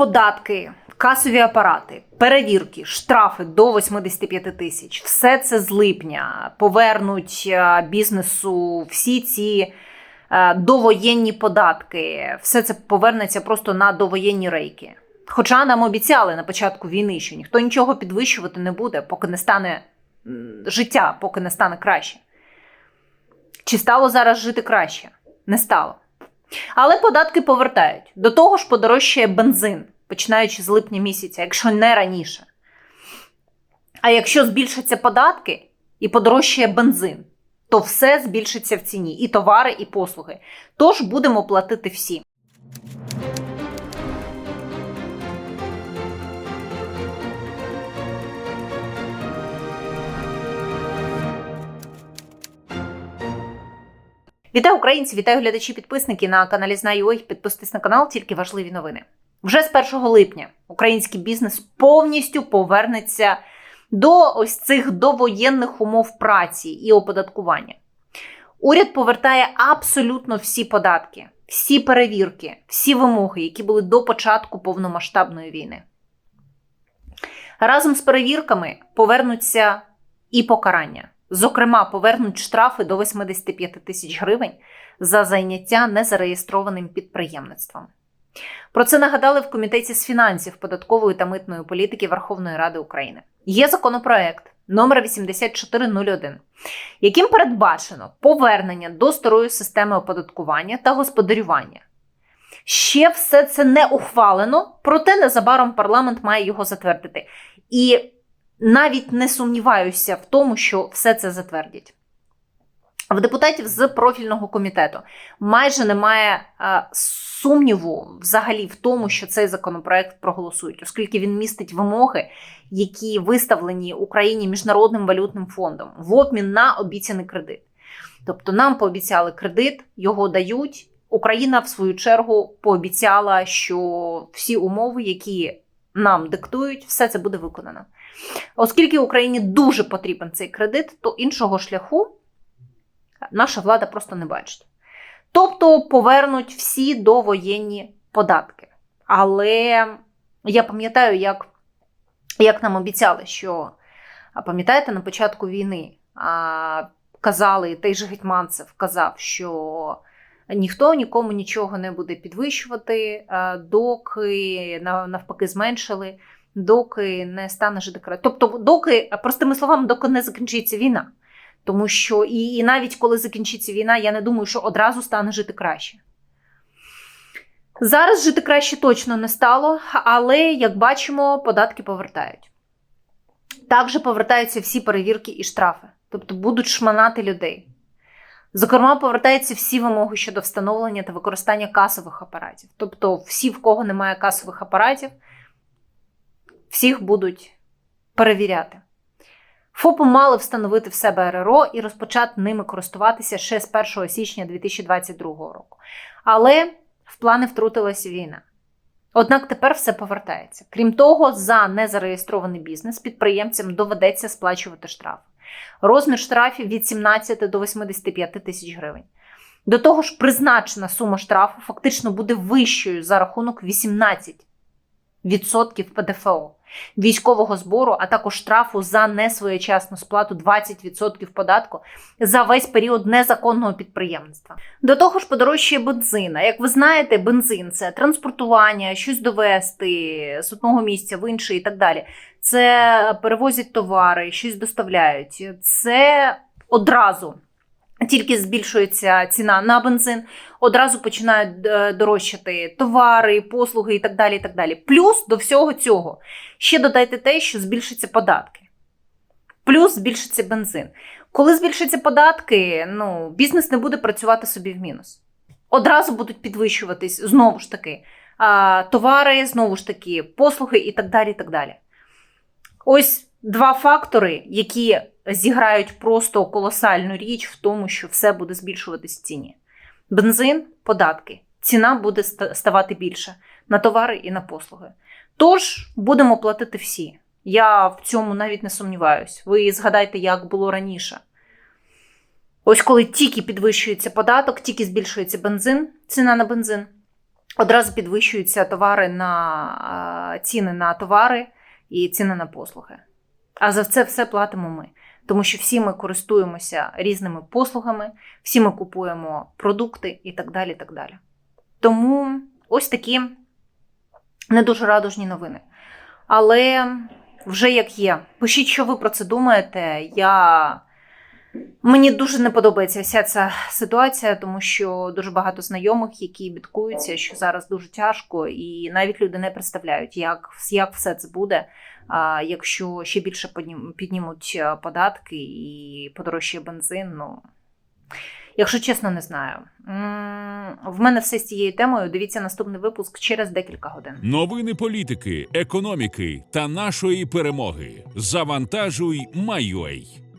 Податки, касові апарати, перевірки, штрафи до 85 тисяч. Все це з липня повернуть е, бізнесу всі ці е, довоєнні податки. Все це повернеться просто на довоєнні рейки. Хоча нам обіцяли на початку війни, що ніхто нічого підвищувати не буде, поки не стане життя, поки не стане краще. Чи стало зараз жити краще? Не стало. Але податки повертають. До того ж, подорожчає бензин, починаючи з липня місяця, якщо не раніше. А якщо збільшаться податки і подорожчає бензин, то все збільшиться в ціні і товари, і послуги. Тож будемо платити всі. Вітаю українці, вітаю глядачі, підписники на каналі Знаю.ua. Підписуйтесь на канал, тільки важливі новини. Вже з 1 липня український бізнес повністю повернеться до ось цих довоєнних умов праці і оподаткування. Уряд повертає абсолютно всі податки, всі перевірки, всі вимоги, які були до початку повномасштабної війни. Разом з перевірками повернуться і покарання. Зокрема, повернуть штрафи до 85 тисяч гривень за зайняття незареєстрованим підприємництвом. Про це нагадали в Комітеті з фінансів, податкової та митної політики Верховної Ради України. Є законопроект номер 8401, яким передбачено повернення до старої системи оподаткування та господарювання. Ще все це не ухвалено, проте незабаром парламент має його затвердити. І навіть не сумніваюся в тому, що все це затвердять. В депутатів з профільного комітету майже немає е, сумніву взагалі в тому, що цей законопроект проголосують, оскільки він містить вимоги, які виставлені Україні міжнародним валютним фондом в обмін на обіцяний кредит. Тобто нам пообіцяли кредит, його дають. Україна, в свою чергу, пообіцяла, що всі умови, які нам диктують, все це буде виконано. Оскільки Україні дуже потрібен цей кредит, то іншого шляху наша влада просто не бачить. Тобто повернуть всі довоєнні податки. Але я пам'ятаю, як, як нам обіцяли, що пам'ятаєте, на початку війни а, казали, той же Гетьманцев казав, що ніхто нікому нічого не буде підвищувати, а, доки навпаки зменшили доки не стане жити. Тобто, доки, простими словами, доки не закінчиться війна. Тому що і, і навіть коли закінчиться війна, я не думаю, що одразу стане жити краще. Зараз жити краще точно не стало, але, як бачимо, податки повертають. Також повертаються всі перевірки і штрафи, тобто будуть шманати людей. Зокрема, повертаються всі вимоги щодо встановлення та використання касових апаратів. Тобто, всі, в кого немає касових апаратів, всіх будуть перевіряти. ФОПи мали встановити в себе РРО і розпочати ними користуватися ще з 1 січня 2022 року. Але в плани втрутилася війна. Однак тепер все повертається. Крім того, за незареєстрований бізнес підприємцям доведеться сплачувати штраф. Розмір штрафів від 17 до 85 тисяч гривень. До того ж, призначена сума штрафу фактично буде вищою за рахунок 18% ПДФО військового збору, а також штрафу за несвоєчасну сплату 20% податку за весь період незаконного підприємництва. До того ж, подорожчає бензин. Як ви знаєте, бензин це транспортування, щось довести з одного місця в інше і так далі. Це перевозять товари, щось доставляють. Це одразу. Тільки збільшується ціна на бензин, одразу починають е, дорожчати товари, послуги і так далі. і так далі. Плюс до всього цього ще додайте те, що збільшаться податки. Плюс збільшиться бензин. Коли збільшаться податки, ну, бізнес не буде працювати собі в мінус. Одразу будуть підвищуватись знову ж таки товари, знову ж таки, послуги і так далі. і так далі. Ось два фактори, які зіграють просто колосальну річ в тому, що все буде збільшуватись в ціні. Бензин, податки, ціна буде ставати більше на товари і на послуги. Тож будемо платити всі. Я в цьому навіть не сумніваюсь. Ви згадайте, як було раніше. Ось коли тільки підвищується податок, тільки збільшується бензин, ціна на бензин. одразу підвищуються товари на е, ціни на товари і ціни на послуги. А за це все платимо ми. Тому що всі ми користуємося різними послугами, всі ми купуємо продукти і так далі. Так далі. Тому ось такі не дуже радужні новини. Але вже як є. Пишіть, що ви про це думаєте. Я... Мені дуже не подобається вся ця ситуація, тому що дуже багато знайомих, які бідкуються, що зараз дуже тяжко, і навіть люди не представляють, як, як все це буде, якщо ще більше піднімуть податки і подорожчає бензин. Ну, якщо чесно, не знаю. В мене все з цією темою. Дивіться наступний випуск через декілька годин. Новини політики, економіки та нашої перемоги. Завантажуй, Майой.